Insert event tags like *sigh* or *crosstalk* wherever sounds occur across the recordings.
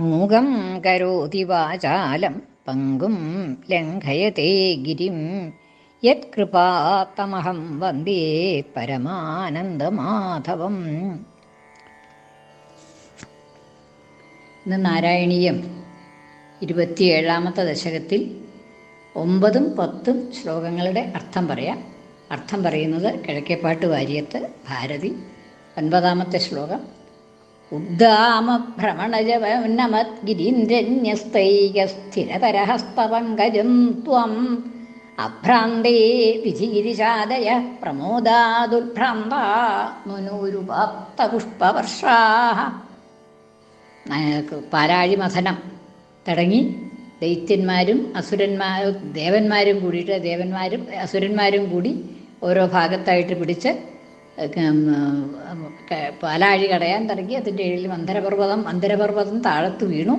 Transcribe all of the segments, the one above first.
മൂകം കരോതി വാചാലം പങ്കും ലംഘയത്തെ ഗിരിം. യത്കൃപാത്തമഹം വന്ദേ പരമാനന്ദമാധവം. ഇന്ന് നാരായണീയം ഇരുപത്തിയേഴാമത്തെ ദശകത്തിൽ ഒമ്പതും പത്തും ശ്ലോകങ്ങളുടെ അർത്ഥം പറയാം. അർത്ഥം പറയുന്നത് കിഴക്കേപ്പാട്ട് വാര്യത്ത് ഭാരതി ഒൻപതാമത്തെ ശ്ലോകം ഉദ്ദാമഭ്രമണജവന്നമദ്ഗിരീന്ദ്രന്യസ്തൈകസ്ഥിരതരഹസ്തപങ്കജം ത്വം. അഭ്രാന്തേ വിധിഗിരിശാദയ പ്രമോദാദുർഭ്രാന്ത മുനൂരുപാപ്തപുഷ്പവർഷാ പാരാഴിമഥനം തുടങ്ങി. ദൈത്യന്മാരും അസുരന്മാരും ദേവന്മാരും കൂടിയിട്ട് ദേവന്മാരും അസുരന്മാരും കൂടി ഓരോ ഭാഗത്തായിട്ട് പിടിച്ച് പാലാഴി കടയാൻ തുടങ്ങി. അതിന്റെ ഇടയിൽ മന്ദരപർവതം മന്ദരപർവതം താഴത്ത് വീണു.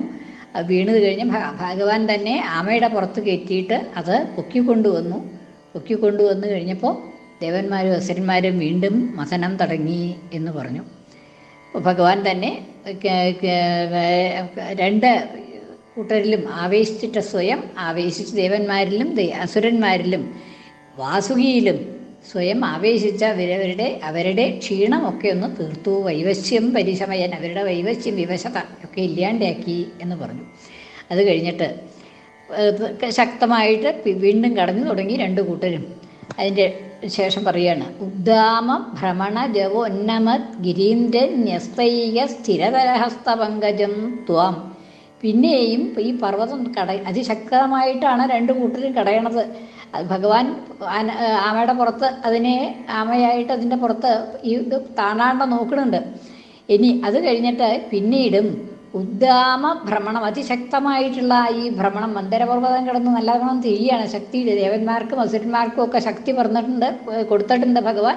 വീണത് കഴിഞ്ഞ് ഭഗവാൻ തന്നെ ആമയുടെ പുറത്ത് കയറ്റിയിട്ട് അത് പൊക്കിക്കൊണ്ടുവന്നു. പൊക്കിക്കൊണ്ടുവന്നു കഴിഞ്ഞപ്പോൾ ദേവന്മാരും അസുരന്മാരും വീണ്ടും മഥനം തുടങ്ങി എന്ന് പറഞ്ഞു. ഭഗവാൻ തന്നെ രണ്ട് കൂട്ടരിലും ആവേശിച്ചിട്ട് സ്വയം ആവേശിച്ച് ദേവന്മാരിലും അസുരന്മാരിലും വാസുകിയിലും സ്വയം ആവേശിച്ച അവരവരുടെ അവരുടെ ക്ഷീണമൊക്കെ ഒന്ന് തീർത്തു. വൈവശ്യം പരിശമയൻ അവരുടെ വൈവശ്യം വിവശത ഒക്കെ ഇല്ലാണ്ടാക്കി എന്ന് പറഞ്ഞു. അത് കഴിഞ്ഞിട്ട് ശക്തമായിട്ട് വീണ്ടും കടന്നു തുടങ്ങി രണ്ട് കൂട്ടരും. അതിന്റെ ശേഷം പറയാണ് ഉദ്ദാമ ഭ്രമണ ജവോന്നമത് ഗിരീന്ദ്രൻ ന്യസ്തൈക സ്ഥിരതരഹസ്തപങ്കജം ത്വാം. പിന്നെയും ഈ പർവതം കട അതിശക്തമായിട്ടാണ് രണ്ട് കൂട്ടരും കടയണത്. ഭഗവാൻ ആമയുടെ പുറത്ത് അതിനെ ആമയായിട്ട് അതിന്റെ പുറത്ത് ഇത് താണാണ്ട നോക്കുന്നുണ്ട്. ഇനി അത് കഴിഞ്ഞിട്ട് പിന്നീടും ഉദ്ദാമ ഭ്രമണം അതിശക്തമായിട്ടുള്ള ഈ ഭ്രമണം മന്ദരപർവതം കിടന്ന് നല്ലവണ്ണം തിരിയാണ്. ശക്തി ദേവന്മാർക്കും അസുരന്മാർക്കും ഒക്കെ ശക്തി പറഞ്ഞിട്ടുണ്ട് കൊടുത്തിട്ടുണ്ട് ഭഗവാൻ.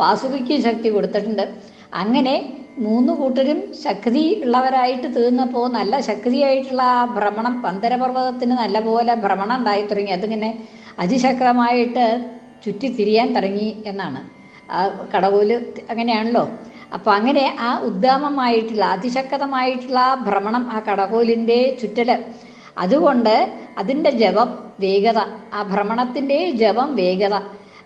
വാസുകിക്കും ശക്തി കൊടുത്തിട്ടുണ്ട്. അങ്ങനെ മൂന്ന് കൂട്ടരും ശക്തി ഉള്ളവരായിട്ട് തീർന്നപ്പോൾ നല്ല ശക്തിയായിട്ടുള്ള ആ ഭ്രമണം പന്തരപർവതത്തിന് നല്ലപോലെ ഭ്രമണം ഉണ്ടായി തുടങ്ങി. അതിങ്ങനെ അതിശക്തമായിട്ട് ചുറ്റി തിരിയാൻ തുടങ്ങി എന്നാണ്. ആ കടവൂൽ അങ്ങനെയാണല്ലോ. അപ്പോൾ അങ്ങനെ ആ ഉദ്ദാമമായിട്ടുള്ള അതിശക്തമായിട്ടുള്ള ആ ഭ്രമണം ആ കടകോലിന്റെ ചുറ്റൽ. അതുകൊണ്ട് അതിന്റെ ജപം വേഗത ആ ഭ്രമണത്തിന്റെ ജപം വേഗത.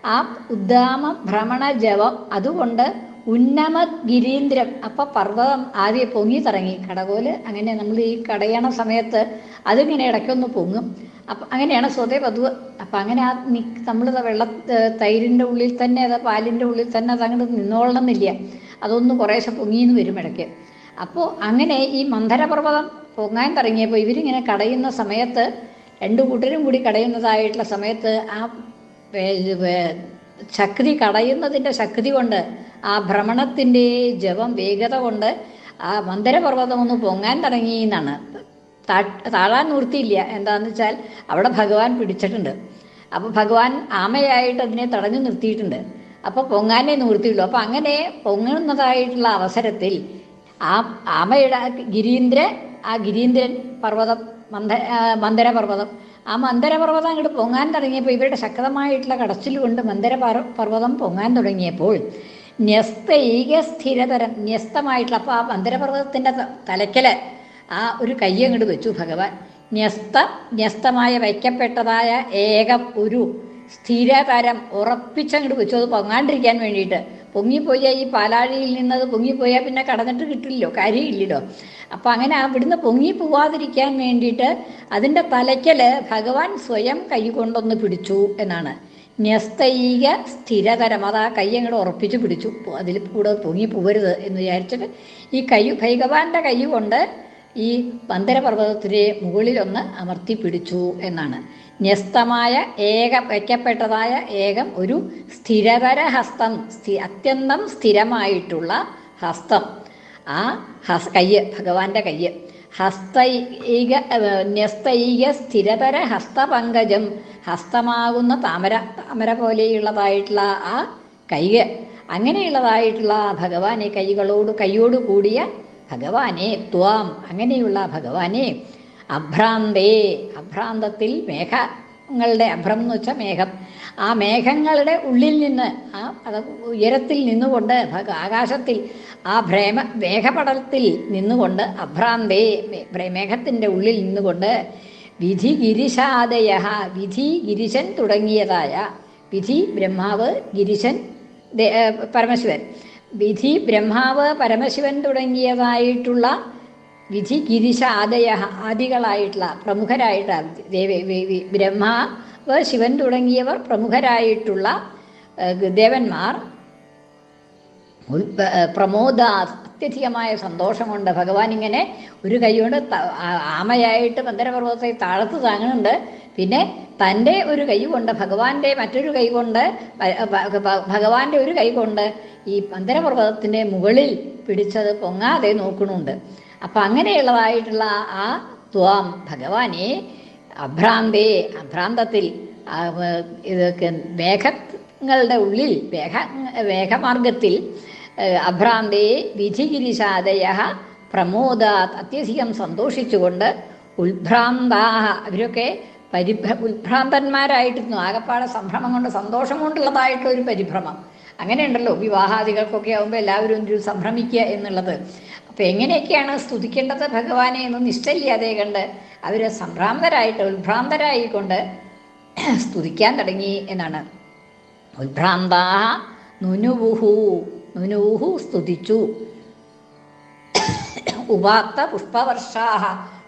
ആ ഉദ്ദാമ ഭ്രമണ ജപം അതുകൊണ്ട് ഉന്നമ ഗിരീന്ദ്രം അപ്പം പർവതം ആദ്യം പൊങ്ങി തുടങ്ങി. കടകോൽ അങ്ങനെ നമ്മൾ ഈ കടയണ സമയത്ത് അതിങ്ങനെ ഇടയ്ക്കൊന്ന് പൊങ്ങും. അപ്പം അങ്ങനെയാണ് സ്വതേ പതിവ് അപ്പം അങ്ങനെ ആ നി നമ്മൾ വെള്ള തൈരിന്റെ ഉള്ളിൽ തന്നെ അത് പാലിന്റെ ഉള്ളിൽ തന്നെ അത് അങ്ങോട്ട് നിന്നോളണമെന്നില്ല അതൊന്ന് കുറേശ്ശെ പൊങ്ങിന്ന് വരും ഇടയ്ക്ക് അപ്പോൾ അങ്ങനെ ഈ മന്ധരപർവതം പൊങ്ങാൻ തുടങ്ങിയപ്പോൾ ഇവരിങ്ങനെ കടയുന്ന സമയത്ത് രണ്ടു കൂട്ടരും കൂടി കടയുന്നതായിട്ടുള്ള സമയത്ത് ആ ശക്തി കടയുന്നതിന്റെ ശക്തി കൊണ്ട് ആ ഭ്രമണത്തിന്റെ ജപം വേഗത കൊണ്ട് ആ മന്ദരപർവതം ഒന്ന് പൊങ്ങാൻ തുടങ്ങി എന്നാണ് താഴാൻ നിവൃത്തിയില്ല. എന്താണെന്ന് വെച്ചാൽ അവിടെ ഭഗവാൻ പിടിച്ചിട്ടുണ്ട്. അപ്പോൾ ഭഗവാൻ ആമയായിട്ട് അതിനെ തടഞ്ഞു നിർത്തിയിട്ടുണ്ട്. അപ്പോൾ പൊങ്ങാനേ നിവൃത്തിയുള്ളൂ. അപ്പോൾ അങ്ങനെ പൊങ്ങുന്നതായിട്ടുള്ള അവസരത്തിൽ ആ ആമയുടെ ഗിരീന്ദ്ര ആ ഗിരീന്ദ്രൻ പർവതം മന്ദ മന്ദരപർവതം. ആ മന്ദരപർവതം അങ്ങോട്ട് പൊങ്ങാൻ തുടങ്ങിയപ്പോൾ ഇവരുടെ ശക്തമായിട്ടുള്ള കടച്ചിൽ കൊണ്ട് മന്ദര പർവതം പൊങ്ങാൻ തുടങ്ങിയപ്പോൾ ന്യസ്തൈക സ്ഥിരതരം ന്യസ്തമായിട്ടുള്ള അപ്പോൾ ആ മന്ദരപർവതത്തിന്റെ തലയ്ക്കൽ ആ ഒരു കൈ അങ്ങോട്ട് വെച്ചു ഭഗവാൻ. ന്യസ്ത ന്യസ്തമായ വയ്ക്കപ്പെട്ടതായ ഏകം ഒരു സ്ഥിരതരം ഉറപ്പിച്ചങ്ങോട്ട് വെച്ചു. അത് പൊങ്ങാണ്ടിരിക്കാൻ വേണ്ടിയിട്ട്. പൊങ്ങിപ്പോയാൽ ഈ പാലാഴിയിൽ നിന്നത് പൊങ്ങിപ്പോയാൽ പിന്നെ കടന്നിട്ട് കിട്ടില്ലല്ലോ കാര്യമില്ലല്ലോ. അപ്പം അങ്ങനെ അവിടുന്ന് പൊങ്ങി പോവാതിരിക്കാൻ വേണ്ടിയിട്ട് അതിന്റെ തലയ്ക്കൽ ഭഗവാൻ സ്വയം കൈ കൊണ്ടൊന്ന് പിടിച്ചു എന്നാണ്. ന്യസ്തൈക സ്ഥിരതരം അത് ആ കൈ അങ്ങോട്ട് ഉറപ്പിച്ച് പിടിച്ചു. അതിൽ കൂടെ പൊങ്ങി പോവരുത് എന്ന് വിചാരിച്ചിട്ട് ഈ കൈ ഭഗവാന്റെ കൈ കൊണ്ട് ഈ പന്തരപർവതത്തിലെ മുകളിലൊന്ന് അമർത്തി പിടിച്ചു എന്നാണ്. ന്യസ്തമായ ഏക വയ്ക്കപ്പെട്ടതായ ഏകം ഒരു സ്ഥിരതര ഹസ്തം സ്ഥി അത്യന്തം സ്ഥിരമായിട്ടുള്ള ഹസ്തം. ആ ഹസ് കയ്യ് ഭഗവാന്റെ കയ്യ്. ഹസ്തൈക ന്യസ്തൈക സ്ഥിരതര ഹസ്തപങ്കജം ഹസ്തമാകുന്ന താമര താമര പോലെയുള്ളതായിട്ടുള്ള ആ കൈ അങ്ങനെയുള്ളതായിട്ടുള്ള ഭഗവാനെ കൈകളോട് കൈയോട് കൂടിയ ഭഗവാനെ ത്വാം. അങ്ങനെയുള്ള ഭഗവാനെ അഭ്രാന്തേ അഭ്രാന്തത്തിൽ മേഘങ്ങളുടെ അഭ്രം എന്ന് വെച്ചാൽ മേഘം. ആ മേഘങ്ങളുടെ ഉള്ളിൽ നിന്ന് ആ ഉയരത്തിൽ നിന്നുകൊണ്ട് ആകാശത്തിൽ ആ ഭ്രേമ മേഘപടലത്തിൽ നിന്നുകൊണ്ട് അഭ്രാന്തേ മേഘത്തിന്റെ ഉള്ളിൽ നിന്നുകൊണ്ട് വിധി ഗിരിശാദയ വിധി ഗിരിശൻ തുടങ്ങിയതായ വിധി ബ്രഹ്മാവ് ഗിരിശൻ പരമശിവൻ. വിധി ബ്രഹ്മാവ് പരമശിവൻ തുടങ്ങിയതായിട്ടുള്ള വിധി ഗിരിശ ആദയ ആദികളായിട്ടുള്ള പ്രമുഖരായിട്ടുള്ള ദേവ ബ്രഹ്മാവ് ശിവൻ തുടങ്ങിയവർ പ്രമുഖരായിട്ടുള്ള ദേവന്മാർ. പ്രമോദ അത്യധികമായ സന്തോഷമുണ്ട്. ഭഗവാൻ ഇങ്ങനെ ഒരു കൈ കൊണ്ട് ആമയായിട്ട് മന്ദരപർവതത്തെ താഴത്ത് താങ്ങുന്നുണ്ട്. പിന്നെ തന്റെ ഒരു കൈ കൊണ്ട് ഭഗവാന്റെ മറ്റൊരു കൈ കൊണ്ട് ഭഗവാന്റെ ഒരു കൈ കൊണ്ട് ഈ മന്ദരപർവതത്തിന്റെ മുകളിൽ പിടിച്ചത് പൊങ്ങാതെ നോക്കണുണ്ട്. അപ്പം അങ്ങനെയുള്ളതായിട്ടുള്ള ആ ത്വാം ഭഗവാനെ അഭ്രാന്തേ അഭ്രാന്തത്തിൽ ഇതൊക്കെ മേഘങ്ങളുടെ ഉള്ളിൽ മേഘ മേഘമാർഗത്തിൽ അഭ്രാന്തേ വിധിഗിരിശാദയ പ്രമോദാത് അത്യധികം സന്തോഷിച്ചുകൊണ്ട് ഉത്ഭ്രാന്താ അവരൊക്കെ പരിഭ്ര ഉത്ഭ്രാന്തന്മാരായിട്ടിരുന്നു ആകപ്പാടെ സംഭ്രമം കൊണ്ട് സന്തോഷം കൊണ്ടുള്ളതായിട്ടുള്ള ഒരു പരിഭ്രമം. അങ്ങനെയുണ്ടല്ലോ വിവാഹാദികൾക്കൊക്കെ ആകുമ്പോൾ എല്ലാവരും ഒരു സംഭ്രമിക്കുക എന്നുള്ളത്. അപ്പം എങ്ങനെയൊക്കെയാണ് സ്തുതിക്കേണ്ടത് ഭഗവാനെ എന്ന് നിശ്ചയില്ലാതെ കണ്ട് അവർ സംഭ്രാന്തരായിട്ട് ഉത്ഭ്രാന്തരായിക്കൊണ്ട് *clears throat* സ്തുതിക്കാൻ തുടങ്ങി എന്നാണ്. ഉത്ഭ്രാന്താ നുനുവുഹു നുനുവുഹു സ്തുതിച്ചു. *clears throat* ഉപാത്ത പുഷ്പവർഷാഹ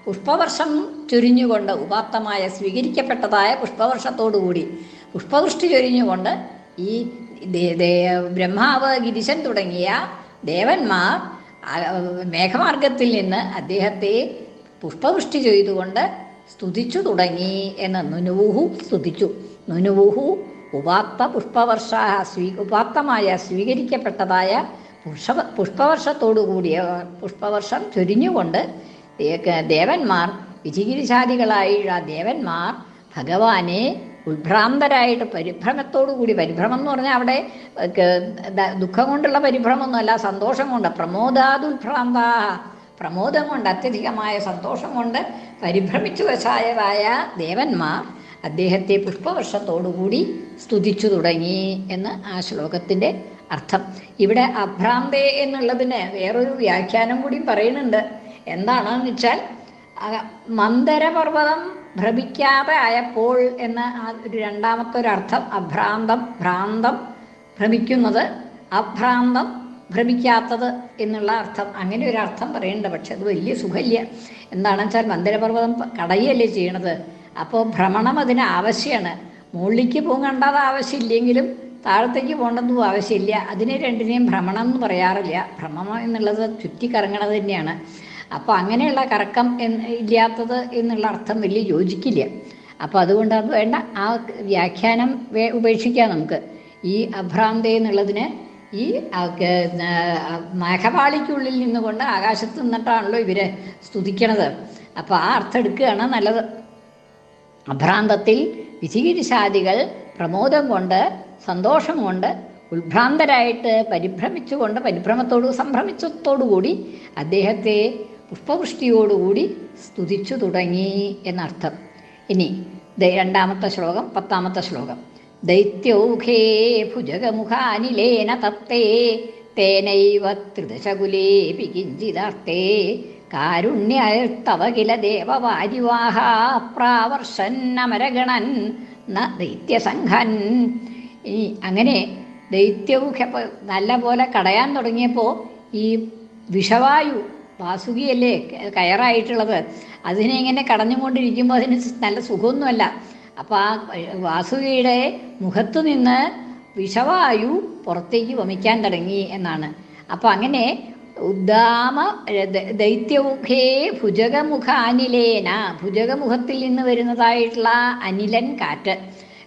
പുഷ്പവർഷം ചൊരിഞ്ഞുകൊണ്ട് ഉപാത്തമായ സ്വീകരിക്കപ്പെട്ടതായ പുഷ്പവർഷത്തോടുകൂടി പുഷ്പവൃഷ്ടി ചൊരിഞ്ഞുകൊണ്ട് ഈ ബ്രഹ്മാവ് ഗിരിശൻ തുടങ്ങിയ ദേവന്മാർ മേഘമാർഗത്തിൽ നിന്ന് അദ്ദേഹത്തെ പുഷ്പവൃഷ്ടി ചെയ്തുകൊണ്ട് സ്തുതിച്ചു തുടങ്ങി എന്ന് നുനുവുഹു സ്തുതിച്ചു. നുനുവുഹു ഉപാത്ത പുഷ്പവർഷ സ്വീ ഉപാത്തമായ സ്വീകരിക്കപ്പെട്ടതായ പുഷ്പ പുഷ്പവർഷത്തോടു കൂടിയ പുഷ്പവർഷം ചൊരിഞ്ഞുകൊണ്ട് ദേവന്മാർ വിധിഗിരിശാദികളായ ആ ദേവന്മാർ ഭഗവാനെ ഉത്ഭ്രാന്തരായിട്ട് പരിഭ്രമത്തോടു കൂടി പരിഭ്രമം എന്ന് പറഞ്ഞാൽ അവിടെ ദുഃഖം കൊണ്ടുള്ള പരിഭ്രമമൊന്നുമല്ല സന്തോഷം കൊണ്ട് പ്രമോദാതുൽഭ്രാന്ത പ്രമോദം കൊണ്ട് അത്യധികമായ സന്തോഷം കൊണ്ട് പരിഭ്രമിച്ചു വശായവായ ദേവന്മാർ അദ്ദേഹത്തെ പുഷ്പവർഷത്തോടുകൂടി സ്തുതിച്ചു തുടങ്ങി എന്ന് ആ ശ്ലോകത്തിന്റെ അർത്ഥം. ഇവിടെ അഭ്രാന്തേ എന്നുള്ളതിന് വേറൊരു വ്യാഖ്യാനം കൂടി പറയുന്നുണ്ട്. എന്താണെന്ന് വെച്ചാൽ മന്ദരപർവതം ഭ്രമിക്കാതെ ആയപ്പോൾ എന്ന ഒരു രണ്ടാമത്തെ ഒരു അർത്ഥം അഭ്രാന്തം ഭ്രാന്തം ഭ്രമിക്കുന്നത് അഭ്രാന്തം ഭ്രമിക്കാത്തത് എന്നുള്ള അർത്ഥം അങ്ങനെ ഒരു അർത്ഥം പറയേണ്ട പക്ഷെ അത് വലിയ സുഖമില്ല എന്താണെന്ന് വെച്ചാൽ മന്ദരപർവതം കടയല്ലേ ചെയ്യണത്? അപ്പോൾ ഭ്രമണം അതിന് ആവശ്യമാണ് മുകളിലേക്ക് പോകേണ്ടത് ആവശ്യമില്ലെങ്കിലും താഴത്തേക്ക് പോകേണ്ടതും ആവശ്യമില്ല. അതിനെ രണ്ടിനെയും ഭ്രമണം എന്ന് പറയാറില്ല. ഭ്രമണം എന്നുള്ളത് ചുറ്റിക്കറങ്ങണത് തന്നെയാണ്. അപ്പോൾ അങ്ങനെയുള്ള കറക്കം ഇല്ലാത്തത് എന്നുള്ള അർത്ഥം വലിയ യോജിക്കില്ല. അപ്പോൾ അതുകൊണ്ട് അത് വേണ്ട. ആ വ്യാഖ്യാനം ഉപേക്ഷിക്കാം നമുക്ക്. ഈ അഭ്രാന്തി എന്നുള്ളതിന് ഈ മേഘപാളിക്കുള്ളിൽ നിന്നുകൊണ്ട് ആകാശത്ത് നിന്നിട്ടാണല്ലോ ഇവരെ സ്തുതിക്കണത്. അപ്പോൾ ആ അർത്ഥം എടുക്കുകയാണ് നല്ലത്. അഭ്രാന്തത്തിൽ വിധിഗിരിശാദികൾ പ്രമോദം കൊണ്ട് സന്തോഷം കൊണ്ട് ഉത്ഭ്രാന്തരായിട്ട് പരിഭ്രമിച്ചുകൊണ്ട് പരിഭ്രമത്തോടു സംഭ്രമിച്ചത്തോടുകൂടി അദ്ദേഹത്തെ പുഷ്പവൃഷ്ടിയോടുകൂടി സ്തുതിച്ചു തുടങ്ങി എന്നർത്ഥം. ഇനി രണ്ടാമത്തെ ശ്ലോകം പത്താമത്തെ ശ്ലോകം. ദൈത്യൗഖേ ഭുജഗമുഖാനിലേന തപ്തേ തേനൈവ ത്രിദശകുലേപി കിഞ്ചിതാർത്തേ കാരുണ്യത്തവ കില ദേവവാരിവാഹ പ്രാവർഷന്നമരഗണൻ ന ദൈത്യസംഘൻ. ഇനി അങ്ങനെ ദൈത്യൗഖ നല്ല പോലെ കടയാൻ തുടങ്ങിയപ്പോൾ ഈ വിഷവായു വാസുകിയല്ലേ? കയറായിട്ടുള്ളത്. അതിനെ ഇങ്ങനെ കടഞ്ഞുകൊണ്ടിരിക്കുമ്പോൾ അതിന് നല്ല സുഖമൊന്നുമല്ല. അപ്പോൾ ആ വാസുകിയുടെ മുഖത്തു നിന്ന് വിഷവായു പുറത്തേക്ക് വമിക്കാൻ തുടങ്ങി എന്നാണ്. അപ്പോൾ അങ്ങനെ ഉദ്ദാമ ദൈത്യമുഖേ ഭുജകമുഖ അനിലേന ഭുജകമുഖത്തിൽ നിന്ന് വരുന്നതായിട്ടുള്ള അനിലൻ കാറ്റ്.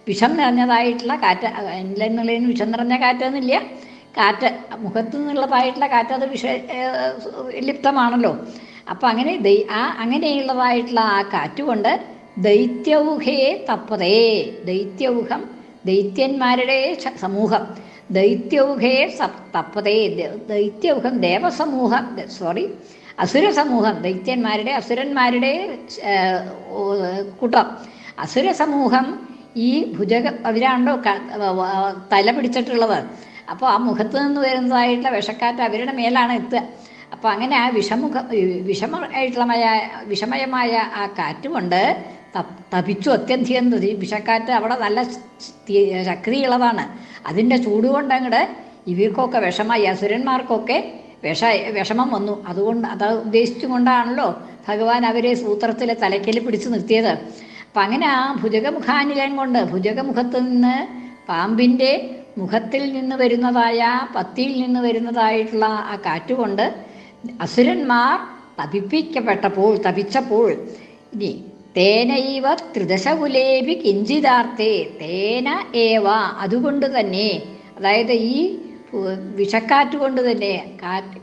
വിഷം നിറഞ്ഞതായിട്ടുള്ള കാറ്റ്. അനിലൻ എന്നുള്ളതിന് വിഷം നിറഞ്ഞ കാറ്റൊന്നുമില്ല. കാറ്റ് മുഖത്തു നിന്നുള്ളതായിട്ടുള്ള കാറ്റ് അത് വിഷ ലിപ്തമാണല്ലോ. അപ്പം അങ്ങനെ ദൈ ആ അങ്ങനെയുള്ളതായിട്ടുള്ള ആ കാറ്റുകൊണ്ട് ദൈത്യൗഹയെ തപ്പതേ. ദൈത്യൗഹം ദൈത്യന്മാരുടെ സമൂഹം. ദൈത്യൗഹയെ തപ്പതേ. ദൈത്യൗഹം ദേവസമൂഹം സോറി അസുര സമൂഹം ദൈത്യന്മാരുടെ അസുരന്മാരുടെ കൂട്ടം. അസുര സമൂഹം ഈ ഭുജക അവരാണല്ലോ തല പിടിച്ചിട്ടുള്ളത്. അപ്പോൾ ആ മുഖത്ത് നിന്ന് വരുന്നതായിട്ടുള്ള വിഷക്കാറ്റ് അവരുടെ മേലാണ് എത്തുക. അപ്പോൾ അങ്ങനെ ആ വിഷമുഖ വിഷമായിട്ടുള്ള വിഷമയമായ ആ കാറ്റ് കൊണ്ട് തപിച്ചു അത്യന്തികം വിഷക്കാറ്റ് അവിടെ നല്ല ശക്തിയുള്ളതാണ് അതിന്റെ ചൂട് കൊണ്ട് അങ്ങോട്ട് ഇവർക്കൊക്കെ വിഷമായി അസുരന്മാർക്കൊക്കെ വിഷ വിഷമം വന്നു. അതുകൊണ്ട് അത് ഉദ്ദേശിച്ചുകൊണ്ടാണല്ലോ ഭഗവാൻ അവരെ സൂത്രത്തിൽ തലയ്ക്കൽ പിടിച്ചു നിർത്തിയത്. അപ്പം അങ്ങനെ ആ ഭുജകമുഖാനിലയം കൊണ്ട് ഭുജകമുഖത്ത് നിന്ന് പാമ്പിന്റെ മുഖത്തിൽ നിന്ന് വരുന്നതായ പത്തിയിൽ നിന്ന് വരുന്നതായിട്ടുള്ള ആ കാറ്റുകൊണ്ട് അസുരന്മാർ തപിപ്പിക്കപ്പെട്ടപ്പോൾ തപിച്ചപ്പോൾ ഇനി തേനൈവ ത്രിദശകുലേപി കിഞ്ചിതാർത്ഥേ തേന ഏവ അതുകൊണ്ട് തന്നെ അതായത് ഈ വിഷക്കാറ്റ് കൊണ്ട് തന്നെ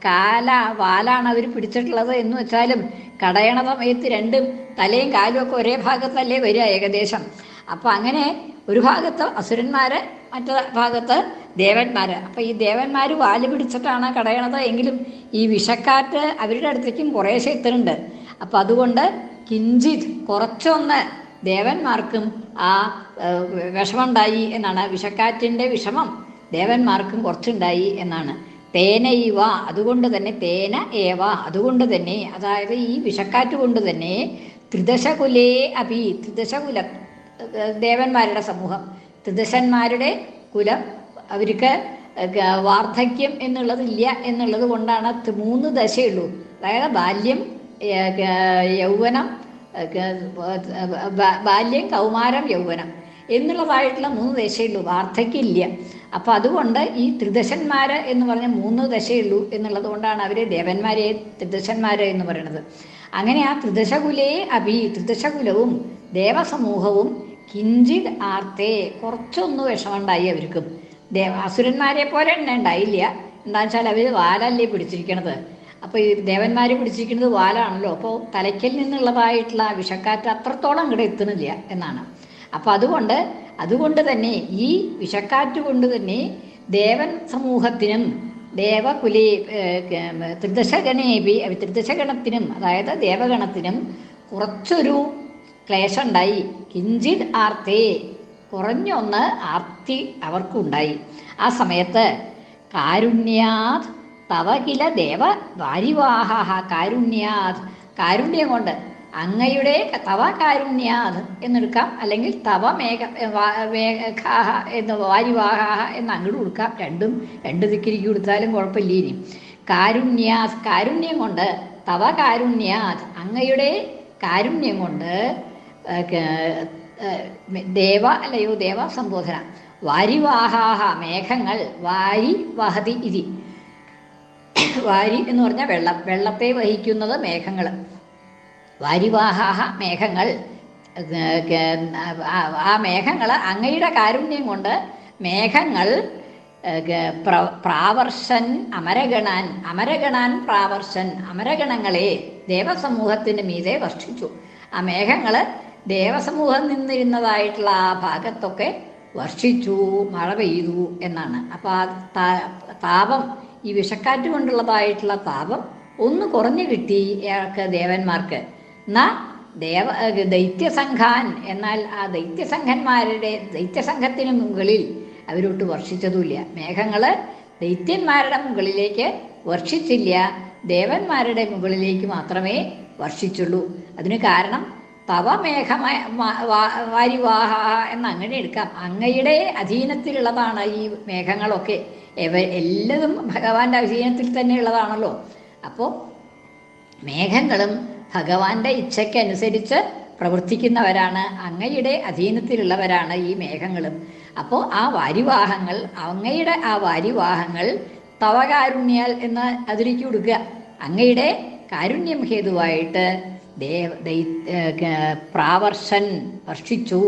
കാല വാലാണ് അവർ പിടിച്ചിട്ടുള്ളത് എന്ന് വെച്ചാലും കടയണ സമയത്ത് രണ്ടും തലയും കാലും ഒക്കെ ഒരേ ഭാഗത്തല്ലേ വരിക ഏകദേശം. അപ്പം അങ്ങനെ ഒരു ഭാഗത്ത് അസുരന്മാര് മറ്റേ ഭാഗത്ത് ദേവന്മാർ അപ്പോൾ ഈ ദേവന്മാർ വാൽ പിടിച്ചിട്ടാണ് കടയണത്. എങ്കിലും ഈ വിഷക്കാറ്റ് അവരുടെ അടുത്തേക്കും കുറേശ്ശെ എത്തുന്നുണ്ട്. അപ്പോൾ അതുകൊണ്ട് കിഞ്ചിത് കുറച്ചൊന്ന് ദേവന്മാർക്കും ആ വിഷമുണ്ടായി എന്നാണ്. വിഷക്കാറ്റിന്റെ വിഷമം ദേവന്മാർക്കും കുറച്ചുണ്ടായി എന്നാണ്. തേനൈവ അതുകൊണ്ട് തന്നെ തേന ഏവ അതുകൊണ്ട് തന്നെ അതായത് ഈ വിഷക്കാറ്റ് കൊണ്ട് തന്നെ ത്രിദശകുലേ അഭി ത്രിദശകുല ദേവന്മാരുടെ സമൂഹം. ത്രിദശന്മാരുടെ കുലം അവർക്ക് വാർദ്ധക്യം എന്നുള്ളതില്ല എന്നുള്ളത് കൊണ്ടാണ് മൂന്ന് ദശയുള്ളൂ. അതായത് ബാല്യം യൗവനം ബാല്യം കൗമാരം യൗവനം എന്നുള്ളതായിട്ടുള്ള മൂന്ന് ദശയുള്ളൂ. വാർദ്ധക്യം ഇല്ല അപ്പം അതുകൊണ്ട് ഈ ത്രിദശന്മാർ എന്ന് പറഞ്ഞ മൂന്ന് ദശയുള്ളൂ എന്നുള്ളത് കൊണ്ടാണ് അവർ ദേവന്മാരെ ത്രിദശന്മാർ എന്ന് പറയുന്നത്. അങ്ങനെ ആ ത്രിദശകുലേ അഭി ത്രിദശകുലവും ദേവസമൂഹവും കിഞ്ചിത് ആർത്തേ കുറച്ചൊന്നും വിഷമമുണ്ടായി അവർക്കും. ദേവ അസുരന്മാരെ പോലെ തന്നെ ഉണ്ടായില്ല. എന്താ വെച്ചാൽ അവർ വാലല്ലേ പിടിച്ചിരിക്കണത്. അപ്പോൾ ഈ ദേവന്മാർ പിടിച്ചിരിക്കുന്നത് വാലാണല്ലോ. അപ്പോൾ തലയ്ക്കൽ നിന്നുള്ളതായിട്ടുള്ള വിഷക്കാറ്റ് അത്രത്തോളം അങ്ങോട്ട് എത്തുന്നില്ല എന്നാണ്. അപ്പോൾ അതുകൊണ്ട് അതുകൊണ്ട് തന്നെ ഈ വിഷക്കാറ്റ് കൊണ്ട് തന്നെ ദേവൻ സമൂഹത്തിനും ദേവകുലി ത്രിദശഗണേപി ത്രിദശഗണത്തിനും അതായത് ദേവഗണത്തിനും കുറച്ചൊരു ക്ലേശം ഉണ്ടായി കിഞ്ചിത് ആർത്തേ കുറഞ്ഞൊന്ന് ആർത്തി അവർക്കുണ്ടായി. ആ സമയത്ത് കാരുണ്യാത് തവ കില ദേവ വാരിവാഹ കാരുണ്യാത്. കാരുണ്യം കൊണ്ട് അങ്ങയുടെ തവ കാരുണ്യാത് എന്നെടുക്കാം. അല്ലെങ്കിൽ തവ മേഘ വേഘാഹ എന്ന് വാരിവാഹ എന്ന് അങ്ങോട്ട് കൊടുക്കാം. രണ്ടും രണ്ട് തിക്കിരിക്ക് കൊടുത്താലും കുഴപ്പമില്ല ഇനി. കാരുണ്യാത് കാരുണ്യം കൊണ്ട് തവ കാരുണ്യാത് അങ്ങയുടെ കാരുണ്യം കൊണ്ട് ദേവ അല്ലയോ ദേവ സംബോധന. വാരിവാഹാഹ മേഘങ്ങൾ വാരി വഹതി ഇതി. വാരി എന്ന് പറഞ്ഞാൽ വെള്ളം വെള്ളത്തെ വഹിക്കുന്നത് മേഘങ്ങൾ വാരിവാഹാഹ മേഘങ്ങൾ ആ- മേഘങ്ങൾ അങ്ങയുടെ കാരുണ്യം കൊണ്ട് മേഘങ്ങൾ പ്രാവർഷൻ അമരഗണാൻ അമരഗണാൻ പ്രാവർഷൻ അമരഗണങ്ങളെ ദേവസമൂഹത്തിന് മീതെ വർഷിച്ചു. ആ മേഘങ്ങൾ ദേവസമൂഹം നിന്നിരുന്നതായിട്ടുള്ള ആ ഭാഗത്തൊക്കെ വർഷിച്ചു മഴ പെയ്തു എന്നാണ്. അപ്പോൾ ആ താപം ഈ വിഷക്കാറ്റ് കൊണ്ടുള്ളതായിട്ടുള്ള താപം ഒന്ന് കുറഞ്ഞു കിട്ടി അയാൾക്ക് ദേവന്മാർക്ക്. എന്നാ ദേവ ദൈത്യസംഘാൻ. എന്നാൽ ആ ദൈത്യസംഘന്മാരുടെ ദൈത്യസംഘത്തിന് മുകളിൽ അവരോട്ട് വർഷിച്ചതുമില്ല. മേഘങ്ങൾ ദൈത്യന്മാരുടെ മുകളിലേക്ക് വർഷിച്ചില്ല. ദേവന്മാരുടെ മുകളിലേക്ക് മാത്രമേ വർഷിച്ചുള്ളൂ. അതിന് കാരണം തവ മേഘമ വാരിവാഹ എന്ന് അങ്ങനെ എടുക്കാം. അങ്ങയുടെ അധീനത്തിലുള്ളതാണ് ഈ മേഘങ്ങളൊക്കെ. എവ എല്ലതും ഭഗവാന്റെ അധീനത്തിൽ തന്നെ ഉള്ളതാണല്ലോ. അപ്പോൾ മേഘങ്ങളും ഭഗവാന്റെ ഇച്ഛയ്ക്കനുസരിച്ച് പ്രവർത്തിക്കുന്നവരാണ്. അങ്ങയുടെ അധീനത്തിലുള്ളവരാണ് ഈ മേഘങ്ങളും. അപ്പോൾ ആ വാരിവാഹങ്ങൾ അങ്ങയുടെ ആ വാരിവാഹങ്ങൾ തവകാരുണ്യാൽ എന്ന് അതിലേക്ക് കൊടുക്കുക അങ്ങയുടെ കാരുണ്യം ഹേതുവായിട്ട് ദേവ ദൈ പ്രാവർഷൻ വർഷിച്ചു.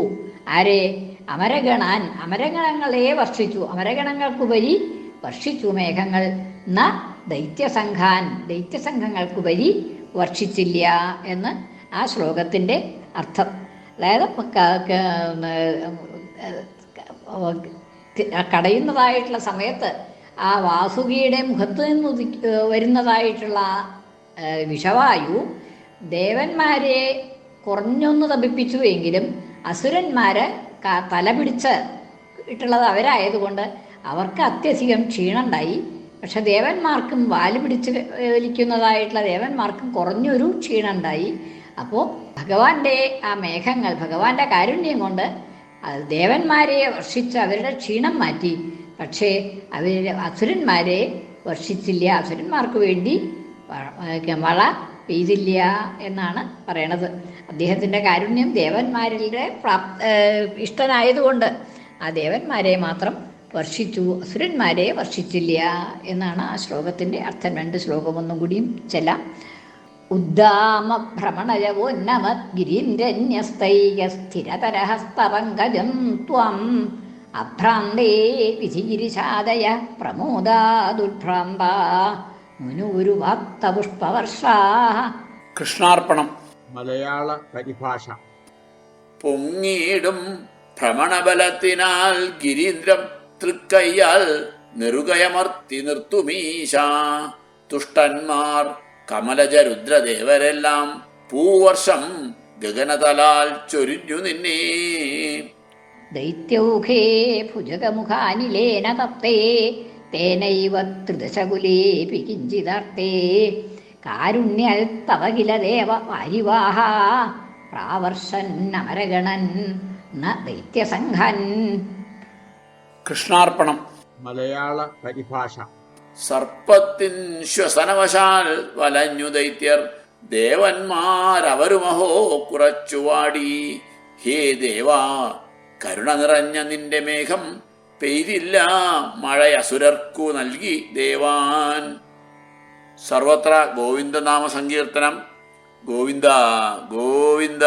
ആരെ? അമരഗണാൻ. അമരഗണങ്ങളെ വർഷിച്ചു. അമരഗണങ്ങൾക്കുപരി വർഷിച്ചു മേഘങ്ങൾ. ന ദൈത്യസംഘാൻ. ദൈത്യസംഘങ്ങൾക്കുപരി വർഷിച്ചില്ല എന്ന് ആ ശ്ലോകത്തിന്റെ അർത്ഥം. അതായത് കടയുന്നതായിട്ടുള്ള സമയത്ത് ആ വാസുകിയുടെ മുഖത്ത് നിന്ന് വരുന്നതായിട്ടുള്ള വിഷവായു ദേവന്മാരെ കുറഞ്ഞൊന്ന് തപിപ്പിച്ചു എങ്കിലും അസുരന്മാര് തല പിടിച്ച് ഇട്ടുള്ളത് അവരായതുകൊണ്ട് അവർക്ക് അത്യധികം ക്ഷീണമുണ്ടായി. പക്ഷെ ദേവന്മാർക്കും വാൽ പിടിച്ച് വലിക്കുന്നതായിട്ടുള്ള ദേവന്മാർക്കും കുറഞ്ഞൊരു ക്ഷീണമുണ്ടായി. അപ്പോൾ ഭഗവാന്റെ ആ മേഘങ്ങൾ ഭഗവാന്റെ കാരുണ്യം കൊണ്ട് ദേവന്മാരെ വർഷിച്ച് അവരുടെ ക്ഷീണം മാറ്റി. പക്ഷേ അവർ അസുരന്മാരെ വർഷിച്ചില്ല. അസുരന്മാർക്ക് വേണ്ടി വ- ഏ, മഴ പെയ്തില്ല എന്നാണ് പറയണത്. അദ്ദേഹത്തിന്റെ കാരുണ്യം ദേവന്മാരുടെ പ്രാപ് ഏ, ഇഷ്ടനായതുകൊണ്ട് ആ ദേവന്മാരെ മാത്രം വർഷിച്ചു അസുരന്മാരെ വർഷിച്ചില്ല എന്നാണ് ആ ശ്ലോകത്തിന്റെ അർത്ഥം. രണ്ട് ശ്ലോകം ഒന്നും കൂടിയും ചെല്ലാം. ഉദ്ദാമ ഭ്രമണയവോന്നമത് ഗിരീന്ദ്രന്യസ്തൈക സ്ഥിരതരഹസ്തപങ്കജം ത്വം. അഭ്രാന്തേ വിധിഗിരിശാദയ പ്രമോദാദുർഭ്രാന്ത കൃഷ്ണാർപ്പണം. മലയാള പരിഭാഷ. പൊങ്ങിയിടും ഭ്രമണബലത്തിനാൽ ഗിരീന്ദ്രം തൃക്കയ്യാൽ നെറുകയമർത്തി നിർത്തുമീശ. തുഷ്ടന്മാർ കമലജ രുദ്രദേവരെല്ലാം പൂവർഷം ഗഗനതലാൽ ചൊരിഞ്ഞു നിന്നെ. ദൈത്യൗഖേ ഭുജഗമുഖാനിലേന തപ്തേ. തേനൈവ ത്രിദശകുലേപി കിഞ്ചിതർത്തേ കാരുണ്യൽ തവ കില ദേവ വാരിവാഹ പ്രാവർഷൻ അമരഗണൻ ന ദൈത്യസംഘൻ. കൃഷ്ണാർപ്പണം. മലയാള പരിഭാഷ. സർപ്പത്തിൻ ശ്വസനവശാൽ വലഞ്ഞു ദൈത്യർ. ദേവന്മാരവരുമഹോ കുറച്ചുവാടി. ഹേ ദേവാ കരുണ നിറഞ്ഞ നിന്റെ മേഘം പെയ്തില്ല മഴ അസുരർക്കു നൽകി ദേവാൻ. സർവത്ര ഗോവിന്ദനാമ സങ്കീർത്തനം. ഗോവിന്ദ ഗോവിന്ദ.